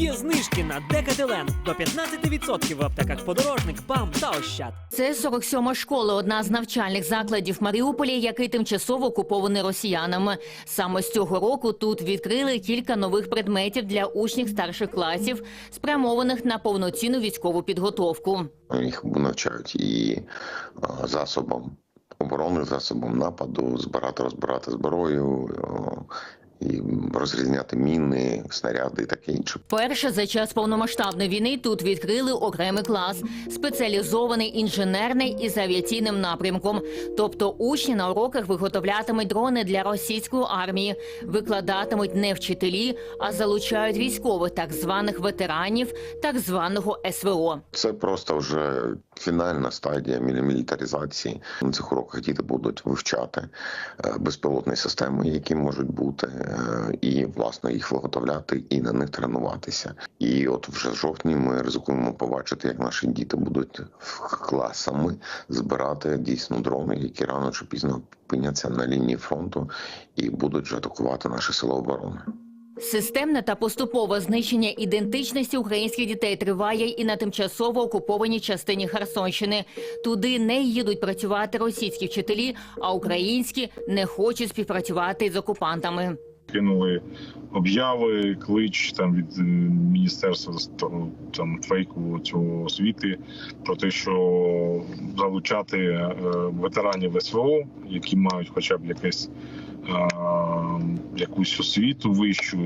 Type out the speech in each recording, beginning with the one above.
Є знижки на Декателен до 15% в аптеках подорожник, БАМ та Ощад. Це 47-ма школа, одна з навчальних закладів Маріуполі, який тимчасово окупований росіянами. Саме з цього року тут відкрили кілька нових предметів для учнів старших класів, спрямованих на повноцінну військову підготовку. Їх навчають і засобам оборони, засобам нападу, збирати, розбирати зброю, і розрізняти міни, снаряди і таке інше. Перше за час повномасштабної війни тут відкрили окремий клас, спеціалізований інженерний із авіаційним напрямком. Тобто учні на уроках виготовлятимуть дрони для російської армії, викладатимуть не вчителі, а залучають військових, так званих ветеранів, так званого СВО. Це просто вже фінальна стадія мілі- мілітаризації. На цих уроках діти будуть вивчати е, безпілотні системи, які можуть бути, і власне їх виготовляти і на них тренуватися. І от вже в жовтні ми ризикуємо побачити, як наші діти будуть класами збирати дійсно дрони, які рано чи пізно опиняться на лінії фронту і будуть вже атакувати наші сили оборони. Системне та поступове знищення ідентичності українських дітей триває і на тимчасово окупованій частині Херсонщини. Туди не їдуть працювати російські вчителі, а українські не хочуть співпрацювати з окупантами. Кинули обяви, клич там від е, міністерства там фейку цього освіти про те, що залучати е, ветеранів СВО, які мають хоча б якесь. Якусь освіту вищу.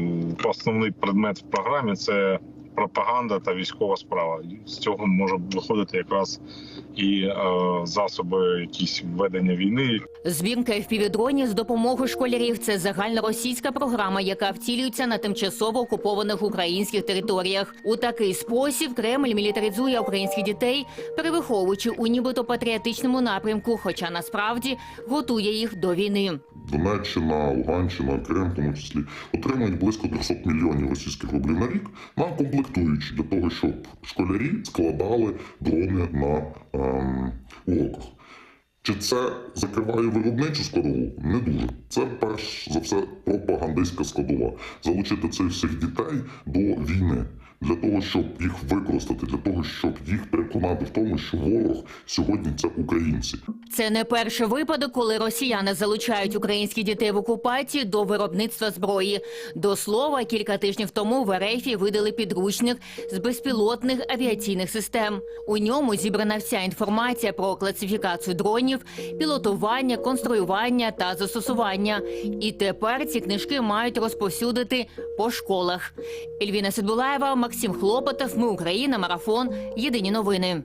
Основний предмет в програмі це пропаганда та військова справа. З цього може виходити якраз і е, засоби якісь ведення війни, Збірка FPV-дронів з допомогою школярів це загальноросійська програма, яка втілюється на тимчасово окупованих українських територіях. У такий спосіб Кремль мілітаризує українських дітей, перевиховуючи у нібито патріотичному напрямку, хоча насправді готує їх до війни. Донеччина, Луганщина, Крим, в тому числі, отримують близько 300 мільйонів російських рублів на рік на комплектуючі для того, щоб школярі складали дрони на ем, уроках. Чи це закриває виробничу складову? Не дуже. Це перш за все пропагандистська складова. Залучити цих всіх дітей до війни для того, щоб їх використати, для того, щоб їх переконати в тому, що ворог сьогодні це українці. Це не перший випадок, коли росіяни залучають українських дітей в окупації до виробництва зброї. До слова, кілька тижнів тому в РФ видали підручник з безпілотних авіаційних систем. У ньому зібрана вся інформація про класифікацію дронів, пілотування, конструювання та застосування. І тепер ці книжки мають розповсюдити по школах. Ельвіна Сидбулаєва, Максим Хлопотов. Ми Україна. Марафон. Єдині новини.